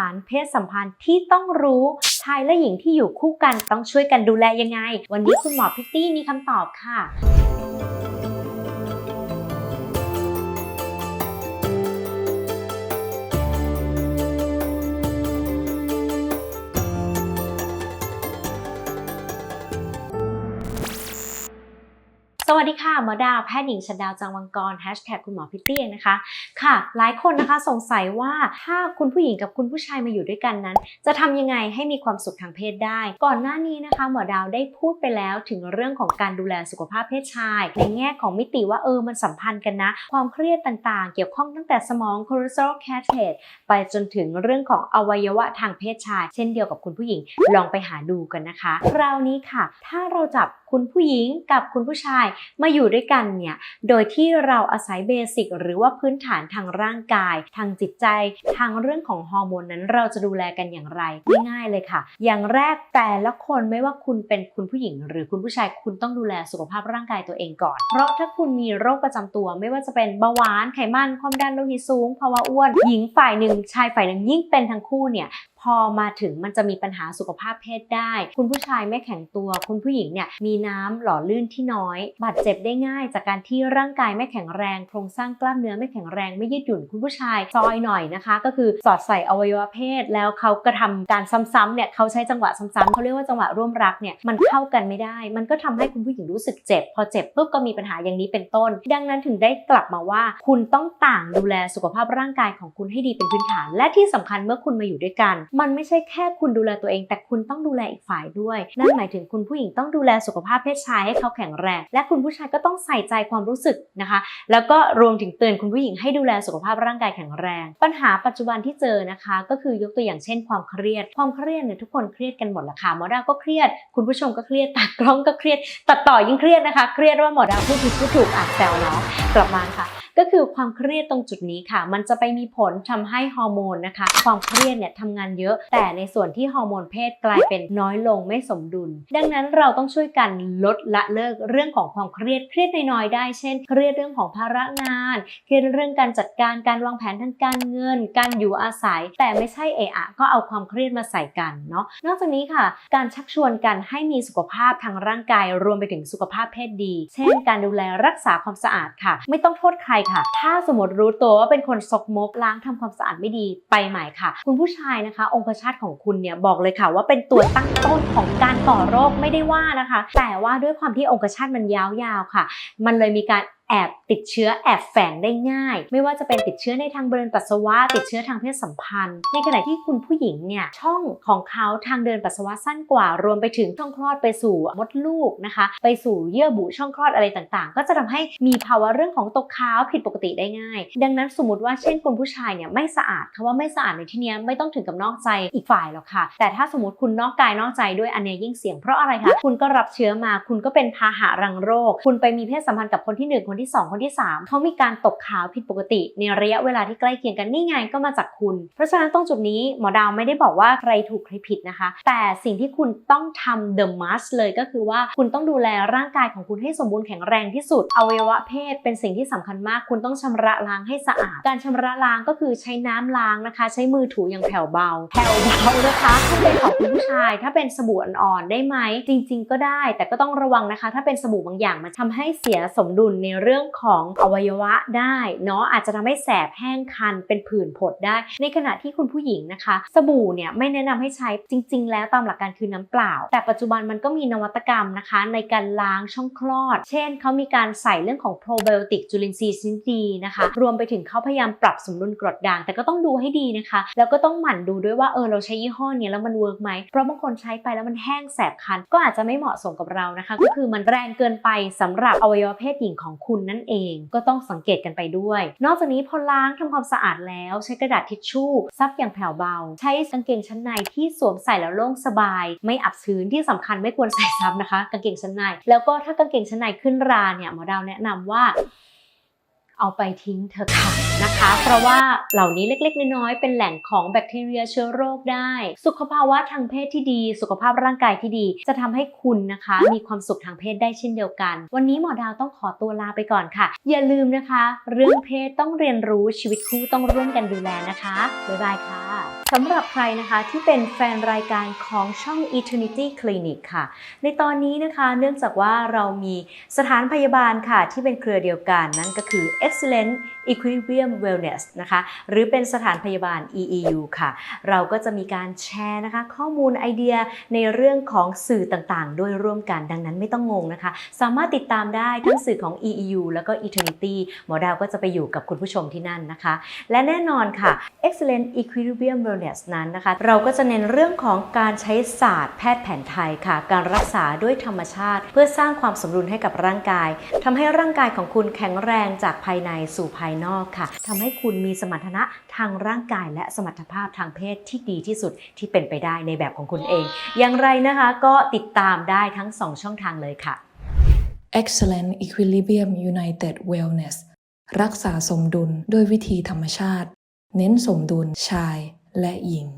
ารเพศสัมพันธ์ที่ต้องรู้ชายและหญิงที่อยู่คู่กันต้องช่วยกันดูแลยังไง วันนี้คุณหมอพิตตี้มีคำตอบค่ะสวัสดีค่ะ หมอดาวแพทย์หญิงชันดาวจังวังกรแฮชแท็กคุณหมอพิตตี้นะคะ ค่ะ หลายคนนะคะสงสัยว่าถ้าคุณผู้หญิงกับคุณผู้ชายมาอยู่ด้วยกันนั้น จะทำยังไงให้มีความสุขทางเพศได้ ก่อนหน้านี้นะคะ หมอดาวได้พูดไปแล้วถึงเรื่องของการดูแลสุขภาพเพศชาย ในแง่ของมิติว่าเออมันสัมพันธ์กันนะ ความเครียดต่างๆ เกี่ยวข้องตั้งแต่สมองคอเลสเตอรอลแคทเทตไปจนถึงเรื่องของอวัยวะทางเพศชาย เช่นเดียวกับคุณผู้หญิงลองไปหาดูกันนะคะคราวนี้ค่ะ ถ้าเราจับคุณผู้หญิงกับคุณผู้ชายมาอยูู่่ด้วยกันเนี่ย โดยที่เราอาศัยเบสิกหรือว่าพื้นฐานทางร่างกาย ทางจิตใจ ทางเรื่องของฮอร์โมนนั้นเราจะดูแลกันอย่างไรง่ายๆเลยค่ะ อย่างแรกแต่ละคนไม่ว่าคุณเป็นคุณผู้หญิง หรือคุณผู้ชายคุณต้องดูแลสุขภาพร่างกายตัวเองก่อน เพราะถ้าคุณมีโรคประจำตัว ไม่ว่าจะเป็นเบาหวานไขมันความดันโลหิตสูงภาวะอ้วน หญิงฝ่ายหนึ่งชายฝ่ายหนึ่งยิ่งเป็นทั้งคู่เนี่ย พอมาถึงมันจะมีปัญหาสุขภาพเพศได้ คุณผู้ชายไม่แข็งตัว คุณผู้หญิงเนี่ยมีน้ำหล่อลื่นที่น้อย บาดเจ็บได้ง่าย จากการที่ร่างกายไม่แข็งแรง โครงสร้างกล้ามเนื้อไม่แข็งแรงไม่ยืดหยุ่นคุณผู้ชายซอยหน่อยนะคะ ก็คือสอดใส่อวัยวะเพศ แล้วเขากระทำการซ้ำๆเนี่ยเขาใช้จังหวะซ้ำๆเขาเรียกว่าจังหวะร่วมรักเนี่ยมันเข้ากันไม่ได้ มันก็ทำให้คุณผู้หญิงรู้สึกเจ็บ พอเจ็บปุ๊บก็มีปัญหาอย่างนี้เป็นต้น ดังนั้นถึงได้กลับมาว่า คุณต้องต่างดูแลสุขภาพร่างกายของคุณให้ดีเป็นพื้นฐาน และที่สำคัญเมื่อคุณมาอยู่ด้วยกันมันไม่ใช่แค่คุณดูแลตัวเอง แต่คุณต้องดูแลอีกฝ่ายด้วย นั่นหมายถึงคุณผู้หญิงต้องดูแลสุขภาพเพศชายให้เขาแข็งแรง และคุณผู้ชายก็ต้องใส่ใจความรู้สึกนะคะ แล้วก็รวมถึงเตือนคุณผู้หญิงให้ดูแลสุขภาพร่างกายแข็งแรง ปัญหาปัจจุบันที่เจอนะคะ ก็คือยกตัวอย่างเช่น ความเครียด ความเครียดเนี่ยทุกคนเครียดกันหมดละค่ะหมอดาก็เครียด คุณผู้ชมก็เครียดตากล้องก็เครียดตัดต่อยิ่งเครียดนะคะ เครียดว่าหมอดาพูดผิดพูดถูกอะแซวเนาะกลับมาค่ะ ก็คือ ความเครียดตรงจุดนี้ค่ะ มันจะไปมีผลทำให้ฮอร์โมนนะคะ ความเครียดเนี่ยทำงานเยอะ แต่ในส่วนที่ฮอร์โมนเพศกลายเป็นน้อยลงไม่สมดุล ดังนั้นเราต้องช่วยกันลดละเลิกเรื่องของความเครียดเครียดน้อยๆได้ เช่น เครียดเรื่องของภาระงาน เครียดเรื่องการจัดการการวางแผนทางการเงิน การอยู่อาศัย แต่ไม่ใช่เอะอะก็เอาความเครียดมาใส่กันเนาะนอกจากนี้ค่ะ การชักชวนกันให้มีสุขภาพทางร่างกายรวมไปถึงสุขภาพเพศดี เช่น การดูแลรักษาความสะอาดค่ะ ไม่ต้องโทษใครค่ะถ้าสมมติรู้ตัวว่าเป็นคนซกมกล้างทำความสะอาดไม่ดีไปใหม่ค่ะ คุณผู้ชายนะคะ องคชาตของคุณเนี่ยบอกเลยค่ะ ว่าเป็นตัวตั้งต้นของการก่อโรคไม่ได้ว่านะคะ แต่ว่าด้วยความที่องคชาตมันยาวๆค่ะ มันเลยมีการ แอบติดเชื้อแอบแฝงได้ง่าย ไม่ว่าจะเป็นติดเชื้อในทางเดินปัสสาวะ ติดเชื้อทางเพศสัมพันธ์ ในขณะที่คุณผู้หญิงเนี่ยช่องของเขาทางเดินปัสสาวะสั้นกว่า รวมไปถึงช่องคลอดไปสู่มดลูกนะคะ ไปสู่เยื่อบุช่องคลอดอะไรต่างๆ ก็จะทำให้มีภาวะเรื่องของตกขาวผิดปกติได้ง่าย ดังนั้นสมมติว่าเช่นคุณผู้ชายเนี่ยไม่สะอาดคำว่าไม่สะอาดในที่นี้ไม่ต้องถึงกับนอกใจอีกฝ่ายหรอกค่ะ แต่ถ้าสมมติคุณนอกกายนอกใจด้วยอันเนี้ยยิ่งเสี่ยงเพราะอะไรคะคุณก็รับเชื้อมาคุณก็เป็นพาหะรังโรค คุณไปมีเพศสัมพันธ์กับคนที่หนึ่งคนที่สองคนที่สามเขามีการตกขาวผิดปกติ ในระยะเวลาที่ใกล้เคียงกันนี่ไงก็มาจากคุณ เพราะฉะนั้นตรงจุดนี้หมอดาวไม่ได้บอกว่าใครถูกใครผิดนะคะ แต่สิ่งที่คุณต้องทำ the must เลยก็คือว่าคุณต้องดูแลร่างกายของคุณให้สมบูรณ์แข็งแรงที่สุด อวัยวะเพศเป็นสิ่งที่สำคัญมาก คุณต้องชำระล้างให้สะอาด การชำระล้างก็คือใช้น้ำล้างนะคะ ใช้มือถูอย่างแผ่วเบา แผ่วเบานะคะถ้าเป็นของคุณผู้ชาย ถ้าเป็นสบู่อ่อนๆได้ไหม จริง ๆ ก็ได้ แต่ก็ต้องระวังนะคะ ถ้าเป็นสบู่บางอย่างมันทำให้เสียสมดุลในเรื่องื่องของอวัยวะได้เนาะอาจจะทำให้แสบแห้งคันเป็นผื่นผดได้ ในขณะที่คุณผู้หญิงนะคะ สบู่เนี่ยไม่แนะนำให้ใช้จริง ๆ แล้วตามหลักการคือน้ำเปล่า แต่ปัจจุบันมันก็มีนวัตกรรมนะคะ ในการล้างช่องคลอด เช่นเขามีการใส่เรื่องของโปรไบโอติกจุลินทรีย์ชนิดดีนะคะ รวมไปถึงเขาพยายามปรับสมดุลกรดด่าง แต่ก็ต้องดูให้ดีนะคะ แล้วก็ต้องหมั่นดูด้วยว่าเออเราใช้ยี่ห้อเนี้ยแล้วมันเวิร์กไหมเพราะบางคนใช้ไปแล้วมันแห้งแสบคัน ก็อาจจะไม่เหมาะสมกับเรานะคะ ก็คือมันแรงเกินไปสำหรับอวัยวะเพศหญิงของคุณนั่นเองก็ต้องสังเกตกันไปด้วย นอกจากนี้พอล้างทำความสะอาดแล้วใช้กระดาษทิชชู่ซับอย่างแผ่วเบา ใช้กางเกงชั้นในที่สวมใส่แล้วโล่งสบาย ไม่อับชื้นที่สำคัญไม่ควรใส่ซ้ำนะคะ กางเกงชั้นใน แล้วก็ถ้ากางเกงชั้นในขึ้นราเนี่ยหมอดาวแนะนำว่า เอาไปทิ้งเถอะค่ะนะคะ เพราะว่าเหล่านี้เล็กๆ น้อยๆ เป็นแหล่งของแบคทีเรียเชื้อโรคได้ สุขภาวะทางเพศที่ดี สุขภาพร่างกายที่ดี จะทำให้คุณนะคะ มีความสุขทางเพศได้เช่นเดียวกัน วันนี้หมอดาวต้องขอตัวลาไปก่อนค่ะ อย่าลืมนะคะ เรื่องเพศต้องเรียนรู้ชีวิตคู่ต้องร่วมกันดูแลนะคะบ๊ายบายค่ะ สำหรับใครนะคะที่เป็นแฟนรายการของช่อง Eternity Clinic ค่ะ ในตอนนี้นะคะเนื่องจากว่าเรามีสถานพยาบาลค่ะ ที่เป็นเครือเดียวกันนั่นก็คือ Excellent Equilibrium Wellness นะคะ หรือเป็นสถานพยาบาล EEU ค่ะ เราก็จะมีการแชร์นะคะ ข้อมูลไอเดียในเรื่องของสื่อต่างๆ ด้วยร่วมกันดังนั้นไม่ต้องงงนะคะ สามารถติดตามได้ทั้งสื่อของ EEU แล้วก็ Eternity หมอดาวก็จะไปอยู่กับคุณผู้ชมที่นั่นนะคะ และแน่นอนค่ะ Excellent Equilibrium Wellness นั้นนะคะ เราก็จะเน้นเรื่องของการใช้ศาสตร์แพทย์แผนไทยค่ะ การรักษาด้วยธรรมชาติ เพื่อสร้างความสมดุลให้กับร่างกายทำให้ร่างกายของคุณแข็งแรงจากภายในสู่ภายนอกค่ะทำให้คุณมีสมรรถนะทางร่างกาย และสมรรถภาพทางเพศที่ดีที่สุดที่เป็นไปได้ในแบบของคุณเอง อย่างไรนะคะก็ติดตามได้ทั้ง 2 ช่องทางเลยค่ะ Excellent Equilibrium United Wellness รักษาสมดุลด้วยวิธีธรรมชาติ เน้นสมดุลชาย และหญิง